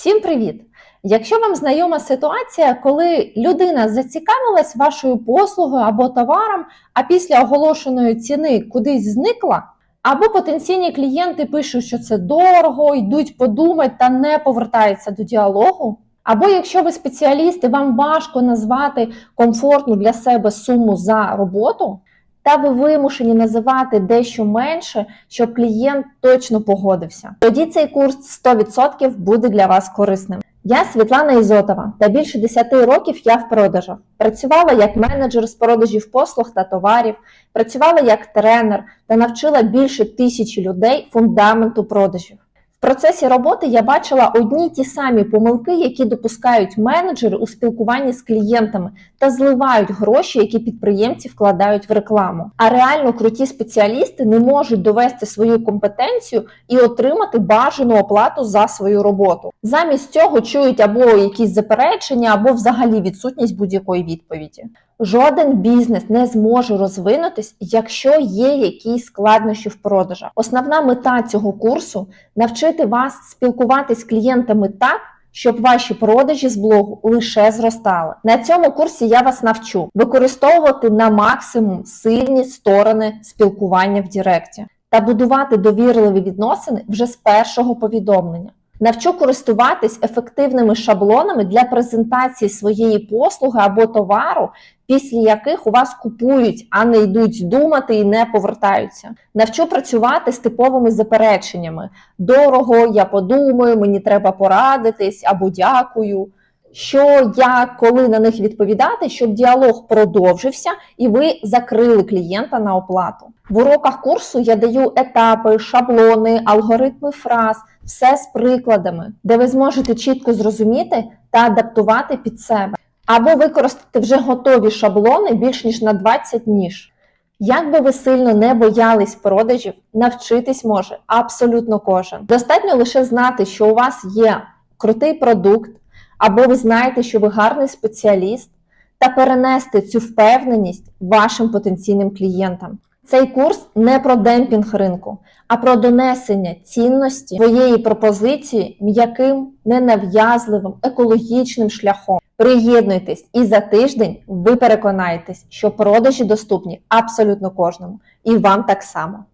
Всім привіт! Якщо вам знайома ситуація, коли людина зацікавилась вашою послугою або товаром, а після оголошеної ціни кудись зникла, або потенційні клієнти пишуть, що це дорого, йдуть подумати та не повертаються до діалогу. Або якщо ви спеціаліст і вам важко назвати комфортну для себе суму за роботу, та ви вимушені називати дещо менше, щоб клієнт точно погодився. Тоді цей курс 100% буде для вас корисним. Я Світлана Ізотова, та більше 10 років я в продажах. Працювала як менеджер з продажів послуг та товарів, працювала як тренер та навчила більше тисячі людей фундаменту продажів. В процесі роботи я бачила одні ті самі помилки, які допускають менеджери у спілкуванні з клієнтами та зливають гроші, які підприємці вкладають в рекламу. А реально круті спеціалісти не можуть довести свою компетенцію і отримати бажану оплату за свою роботу. Замість цього чують або якісь заперечення, або взагалі відсутність будь-якої відповіді. Жоден бізнес не зможе розвинутись, якщо є якісь складнощі в продажах. Основна мета цього курсу навчити вас спілкуватись з клієнтами так. Щоб ваші продажі з блогу лише зростали. На цьому курсі я вас навчу використовувати на максимум сильні сторони спілкування в Діректі та будувати довірливі відносини вже з першого повідомлення. Навчу користуватись ефективними шаблонами для презентації своєї послуги або товару, після яких у вас купують, а не йдуть думати і не повертаються. Навчу працювати з типовими запереченнями: дорого, я подумаю, мені треба порадитись або дякую. Що як, коли на них відповідати, щоб діалог продовжився і ви закрили клієнта на оплату. В уроках курсу я даю етапи, шаблони, алгоритми фраз, все з прикладами, де ви зможете чітко зрозуміти та адаптувати під себе, або використати вже готові шаблони більш ніж на 20 ніж. Як би ви сильно не боялись продажів, навчитись може абсолютно кожен. Достатньо лише знати, що у вас є крутий продукт, або ви знаєте, що ви гарний спеціаліст, та перенести цю впевненість вашим потенційним клієнтам. Цей курс не про демпінг ринку, а про донесення цінності своєї пропозиції м'яким, ненав'язливим, екологічним шляхом. Приєднуйтесь, і за тиждень ви переконаєтесь, що продажі доступні абсолютно кожному, і вам так само.